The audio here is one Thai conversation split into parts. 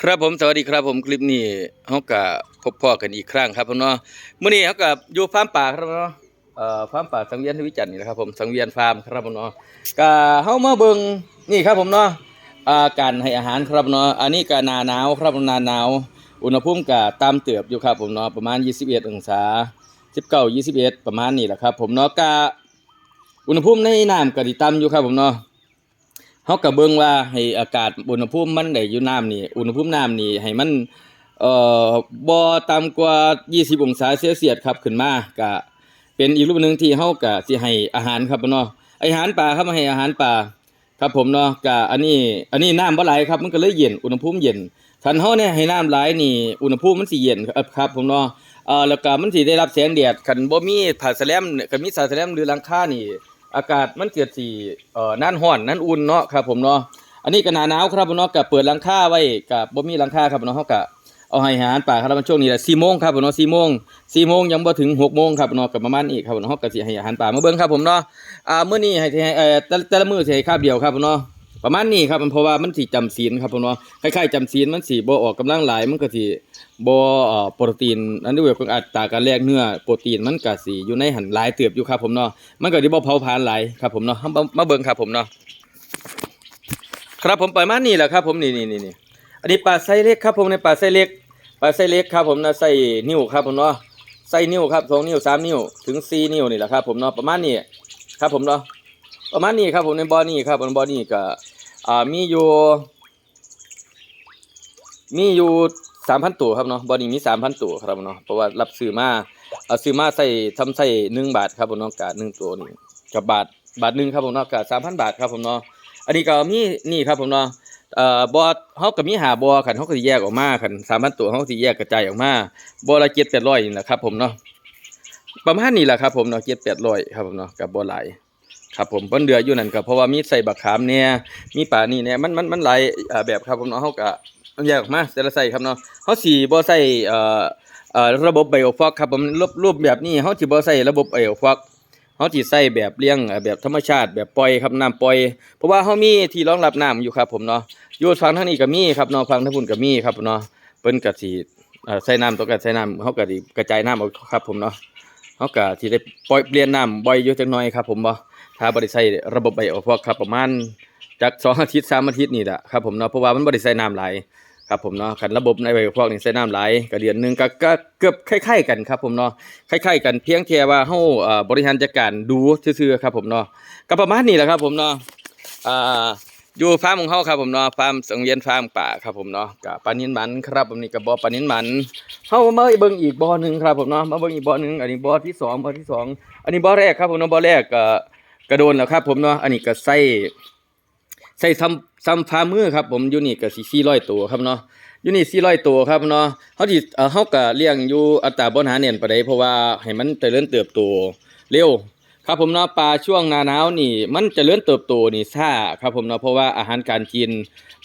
ครับผมสวัสดีครับผมคลิปนี้เฮาก็พบพ่อกันอีกครั้งครับผมเนาะมื้อนี้เฮาก็อยู่ฟาร์มป่าครับเนาะเอ่อฟาร์มป่าสังเวียนทวิจันทร์นี่แหละครับผมสังเวียนฟาร์มครับผมเนาะก็เฮามาเบิ่งนี่ครับผมเนาะอ่าการให้อาหารครับเนาะอันนี้ก็หน้าหนาวครับหน้าหนาว อุณหภูมิก็ตามเติบอยู่ครับผมเนาะประมาณ 21 องศา 19 21 ประมาณนี้แหละครับผมเนาะก็อุณหภูมิในน้ำก็สิต่ำอยู่ครับผมเนาะ เฮาก็เบิ่งว่าให้อากาศอุณหภูมิมันได้อยู่น้ำนี่อุณหภูมิน้ำนี่ให้มันเอ่อบ่ต่ำกว่า 20 องศาเซลเซียสครับขึ้นมาก็เป็นอีกรูปหนึงที่เฮาก็สิให้อาหารครับเนาะอาหารปลาครับมาให้อาหารปลาครับผมเนาะก็อันนี้อันนี้น้ำบ่ไหลครับมันก็เลยเย็นอุณหภูมิเย็นคันเฮาเนี่ยให้น้ำไหลนี่อุณหภูมิมันสิเย็นครับครับผมเนาะเอ่อแล้วก็มันสิได้รับแสงแดดคันบ่มีผ้าแสลมคันมีผ้าแสลมหรือหลังคานี่ อากาศมันเกิดสีเอ่อนั่นห้อนนั่นอุ่นเนาะครับผมเนาะอันนี้ก็หนาหนาวครับผมเนาะกับเปิดหลังคาไว้กับบ่มีหลังคาครับผมเนาะเฮาก็เอาให้อาหารป่าครับมันช่วงนี้แหละ4โมงครับผมเนาะสี่โมงสี่โมงยังบ่ถึงหกโมงครับผมเนาะกับประมาณนี้ครับผมเนาะเฮาก็สิให้อาหารป่ามาเบิ่งครับผมเนาะอ่ามื้อนี้ให้ให้เอ่อแต่แต่ละมื้อสิให้คาบเดียวครับผมเนาะ ประมาณนี้ครับเพราะว่ามันสิจำศีลครับผมเนาะคล้ายๆจำศีลมันสิบ่ออกกำลังหลายมันก็สิบ่เอ่อโปรตีนอันนี้เวยของอัตราการแลกเนื้อโปรตีนมันก็สิอยู่ในหันหลายเติบอยู่ครับผมเนาะมันก็สิบ่เผาผลาญหลายครับผมเนาะมาเบิ่งครับผมเนาะครับผมปล่อยมานี่แหละครับผมนี่นี่นี่นี่อันนี้ปลาไซเล็กครับผมในปลาไซเล็กปลาไซเล็กครับผมนะใส่นิ้วครับผมเนาะใส่นิ้วครับสองนิ้วสามนิ้วถึงสี่นิ้วนี่แหละครับผมเนาะประมาณนี้ครับผมเนาะ ประมาณนี้ครับผมในบ่อนี่ครับผมบ่อนี่ก็อ่ามีอยู่ มีอยู่สามพันตัวครับเนาะบ่อนี้มีสามพันตัวครับผมเนาะเพราะว่ารับซื้อมาเอาซื้อมาใส่ทำใส่หนึ่งบาทครับผมเนาะกะหนึ่งตัวนี่กับบาทบาทหนึ่งครับผมเนาะกะสามพันบาทครับผมเนาะอันนี้ก็มีนี่ครับผมเนาะเอ่อบอเฮาก็มีหาบอคันเฮาก็สิแยกออกมาคันสามพันตัวเฮาก็สิแยกกระจายออกมาบอละเจ็ดแปดร้อยนี่แหละครับผมเนาะประมาณนี้แหละครับผมเนาะเจ็ดแปดร้อยครับผมเนาะกับบอหลาย ครับผมเพิ่นเดืออยู่นั่นก็เพราะว่ามีใส่บักขามเนี่ยมีป่านี่เนี่ยมันมันมันหลายอ่าแบบครับผมเนาะเฮาก็แยกออกมาแต่ละใส่ครับเนาะเฮาสิบ่ใส่เอ่อเอ่อระบบไบโอฟอกครับผมรูปรูปแบบนี้เฮาสิบ่ใส่ระบบไบโอฟอกเฮาสิใส่แบบเลี้ยงแบบธรรมชาติแบบปล่อยครับน้ำปล่อย เพราะว่าเฮามีที่รองรับน้ำอยู่ครับผมเนาะอยู่ฝั่งทางนี้ก็มีครับเนาะฝั่งทางพุ่นก็มีครับเนาะเพิ่นก็สิเอ่อใส่น้ำต้องการใส่น้ำเฮาก็สิกระจายน้ำเอาครับผมเนาะเฮาก็สิได้ปล่อยเปลี่ยนน้ำบ่อยอยู่จักหน่อยครับผมบ่ ถ้าบ่ได้ใส่ระบบไบโอฟอกครับประมาณจักสองอาทิตย์สามอาทิตย์นี่แหละครับผมเนาะเพราะว่ามันบ่ได้ใส่น้ำไหลครับผมเนาะคันระบบในใบพวกนี้ใส่น้ำไหลก็เดือนหนึ่งก็ก็เกือบคล้ายๆกันครับผมเนาะคล้ายๆกันเพียงแค่ว่าเฮาบริหารจัดการดูซื่อๆครับผมเนาะก็ประมาณนี้แหละครับผมเนาะอ่าอยู่ฟาร์มของเฮาครับผมเนาะฟาร์มสังเวียนฟาร์มป่าครับผมเนาะกับปลานินมันครับผมนี่ก็บ่อปลานินมันเฮามาเบิ่งอีกบ่อหนึ่งครับผมเนาะมาเบิ่งอีกบ่อหนึ่งอันนี้บ่อที่สองบ่อที่สองอันนี้บ่อแรกครับผมเนาะบ่อแรกก็ กระโดนแล้วครับ ผมเนาะอันนี้ก็ใส่ใส่ซ้ำซ้ำฟ้ามือครับ ผมอยู่นี่ก็สิ400ตัวครับเนาะอยู่นี่400ตัวครับเนาะเฮาสิเอ่เฮาก็เลี้ยงอยู่อัตราบ่หาแน่นปานใดเพราะว่าให้มันเจริญเติบโตเร็วครับผมเนาะปลาช่วงหน้าหนาวนี่ มันจะเจริญเติบโตนี่ช้าครับผมเนาะเพราะว่าอาหารการกิน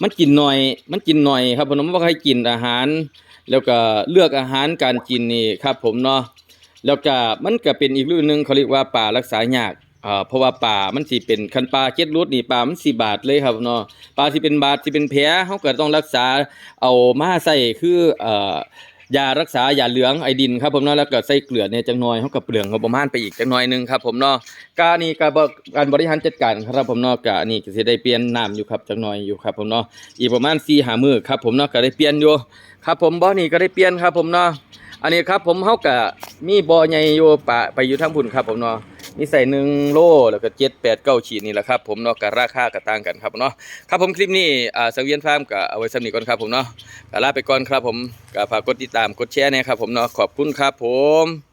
มันกินหน้อย มันกินหน้อยครับผมเนาะมันบ่ค่อยกินอาหาร แล้วก็เลือกอาหารการกินนี่ครับผมเนาะแล้วก็มันก็เป็นอีกเรุ่นหนึ่งเขาเรียกว่าปลารักษายาก อ่าเพราะว่าปลามันสิเป็นคันปลาเจ็ดรุดนี่ปลามันสิบาทเลยครับเนาะปลาสิเป็นบาดสิเป็นแผลเฮาก็ต้องรักษาเอามาใส่คือเอ่อยารักษายาเหลืองไอดินครับผมเนาะแล้วก็ใส่เกลือเนี่ยจังน้อยเฮาก็เปลืองงบประมาณไปอีกจังน้อยหนึงครับผมเนาะกานี่ก็บ่การบริหารจัดการครับผมเนาะกะนี่ก็สิได้เปลี่ยนน้ำอยู่ครับจังน้อยอยู่ครับผมเนาะอีกประมาณ4-5มื้อครับผมเนาะก็ได้เปลี่ยนอยู่ครับผมบ่นี่ก็ได้เปลี่ยนครับผมเนาะอันนี้ครับผมเฮาก็มีบ่อใหญ่อยู่ปะไปอยู่ทางพุ่นครับผมเนาะ มีใส่หนึ่งโลแล้วก็เจ็ดแปดเก้าขีดนี่แหละครับผมเนาะก็ราคาก็ต่างกันครับเนาะครับผมคลิปนี้อ่าสังเวียนฟาร์มก็เอาไว้สำนีก่อนครับผมเนาะก็ลาไปก่อนครับผมก็ฝากกดติดตามกดแชร์นะครับผมเนาะขอบคุณครับผม